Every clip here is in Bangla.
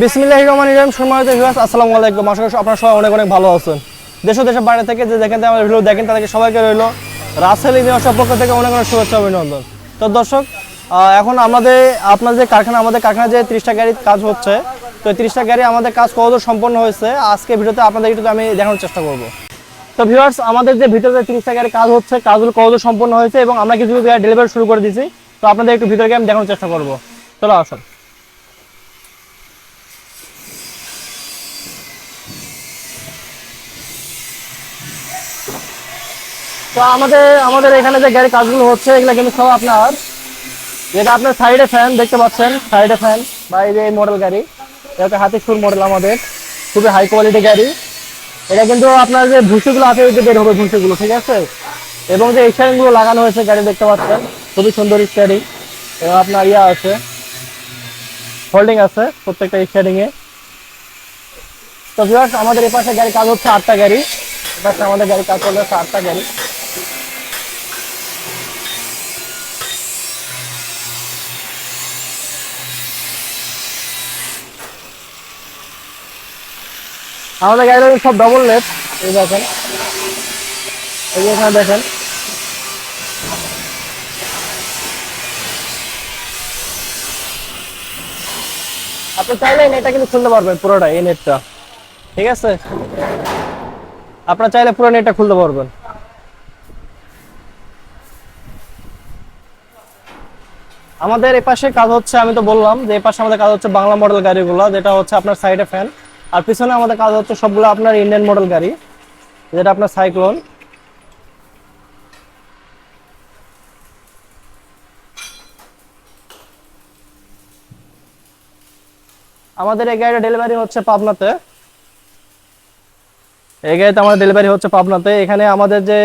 বিসমিল্লাহির রহমানির রহিম, সম্মানিত ভিউয়ার্স আসসালামু আলাইকুম। আশা করি আপনারা সবাই অনেক অনেক ভালো আছেন। দেশ ও দেশের বাইরে থেকে যে দেখেন আমাদের ভিডিও দেখেন, তাদেরকে সবাইকে রইল রাসেল ইউনিভার্সিটির পক্ষ থেকে অনেক অনেক শুভেচ্ছা অভিনন্দন। তো দর্শক এখন আমাদের, আপনার যে কারখানা, আমাদের কারখানা যে তিরিশটা গাড়ির কাজ হচ্ছে, তো তিরিশটা গাড়ি আমাদের কাজ কতদূর সম্পন্ন হয়েছে, আজকে ভিডিওতে আপনাদের একটু আমি দেখানোর চেষ্টা করব। তো ভিউয়ার্স আমাদের যে ভিতরে তিরিশটা গাড়ি কাজ হচ্ছে, কাজগুলো কতদূর সম্পন্ন হয়েছে এবং আমরা কিছু গাড়ি ডেলিভারি শুরু করে দিয়েছি, তো আপনাদের একটু ভিতরে আমি দেখানোর চেষ্টা করব। চলো আসুন। তো আমাদের আমাদের এখানে যে গাড়ির কাজগুলো হচ্ছে, এগুলো কিন্তু সব আপনার যেটা আপনার সাইডে ফ্যান দেখতে পাচ্ছেন সাইডে ফ্যান বা এই যে মডেল গাড়ি, এটা হাতি সুর মডেল আমাদের, খুবই হাই কোয়ালিটি গাড়ি। এটা কিন্তু আপনার যে ভুসিগুলো আছে, ওই যে বের হবে ভুসিগুলো, ঠিক আছে? এবং যে স্টারিংগুলো লাগানো হয়েছে গাড়ি, দেখতে পাচ্ছেন, খুবই সুন্দর স্টারিং এবং আপনার ইয়া আছে হোল্ডিং আছে, প্রত্যেকটা স্টারিং এ। তো ভিউয়ার্স আমাদের এই পাশে গাড়ি কাজ হচ্ছে আটটা গাড়ি, এপাশে আমাদের গাড়ি কাজ হচ্ছে আটটা গাড়ি। আমাদের গাড়িটা সব ডবল লেট এই দেখেন। এই এখানে দেখেন। আপনি চাইলে নেটটা কিন্তু খুলতে পারবেন পুরোটা, এই নেটটা ঠিক আছে? আপনার চাইলে পুরো নেটটা খুলতে পারবেন। আমাদের এই পাশে কাজ হচ্ছে, আমি তো বললাম যে এই পাশে আমাদের কাজ হচ্ছে বাংলা মডেল গাড়িগুলো, যেটা হচ্ছে আপনার সাইডে ফ্যান আর পিছনে আমাদের কাজ হচ্ছে সবগুলো আপনার ইন্ডিয়ান মডেল গাড়ি, যেটা আপনার সাইক্লোন আমাদের এই গাড়িটা ডেলিভারি হচ্ছে পাবনাতে। এই গাড়িতে আমাদের ডেলিভারি হচ্ছে পাবনাতে। এখানে আমাদের যে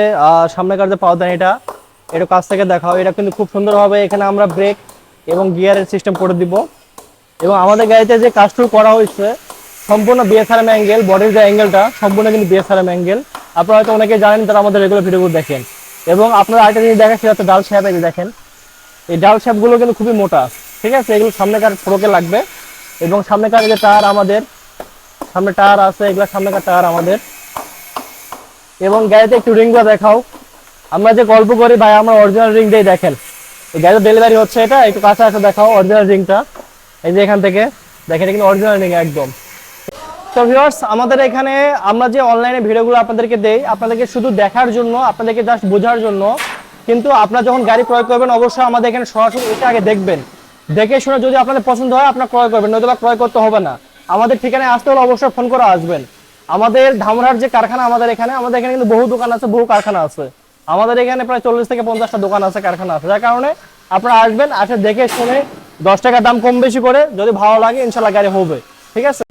সামনেকার যে পাওদানিটা এটা কাছ থেকে দেখাও। এটা কিন্তু খুব সুন্দরভাবে এখানে আমরা ব্রেক এবং গিয়ারের সিস্টেম করে দিব। এবং আমাদের গাড়িতে যে কাজটুকু করা হয়েছে সম্পূর্ণ বিএসআরএম অ্যাঙ্গেল বডির যে অ্যাঙ্গেলটা সম্পূর্ণ কিন্তু বিএসআরএম অ্যাঙ্গেল আপনারা হয়তো অনেকে জানেন, তারা আমাদের রেগুলার ভিডিওগুলো দেখেন। এবং আপনারা আরেকটা জিনিস দেখেন, সেটা ডাল শ্যাপ এই দেখেন। এই ডাল শ্যাপগুলো কিন্তু খুবই মোটা, ঠিক আছে? এগুলো সামনেকার ফ্রোকে লাগবে। এবং সামনেকার যে টায়ার আমাদের, সামনে টায়ার আছে, এগুলো সামনেকার টায়ার আমাদের। এবং গাড়িতে একটু রিংগুলো দেখাও। আমরা যে গল্প করি, ভাই, আমরা অরিজিনাল রিং দিয়ে দেখেন। এই গাড়িতে ডেলিভারি হচ্ছে এটা, একটু কাছে আসে দেখাও অরিজিনাল রিংটা এই যে এখান থেকে, দেখেন, এটা কিন্তু অরিজিনাল রিং একদম। তো ভিউয়ার্স আমাদের এখানে আমরা যে অনলাইনে ভিডিওগুলো আপনাদেরকে দেই, আপনাদেরকে শুধু দেখার জন্য, আপনাদেরকে জাস্ট বোঝার জন্য, কিন্তু যখন গাড়ি ক্রয় করবেন, অবশ্যই আমাদের এখানে সরাসরি আগে দেখবেন। দেখে শুনে যদি আপনাদের পছন্দ হয়, আপনারা ক্রয় করবেন ক্রয় করতে হবে না। আমাদের ঠিকানায় আসতে হলে অবশ্যই ফোন করে আসবেন। আমাদের ধামরার যে কারখানা আমাদের এখানে আমাদের এখানে কিন্তু বহু দোকান আছে, বহু কারখানা আছে। আমাদের এখানে প্রায় চল্লিশ থেকে পঞ্চাশটা দোকান আছে, কারখানা আছে। যার কারণে আপনারা আসবেন, আসে দেখে শুনে দশ টাকা দাম কম বেশি করে যদি ভালো লাগে, ইনশাল্লাহ গাড়ি হবে। ঠিক আছে?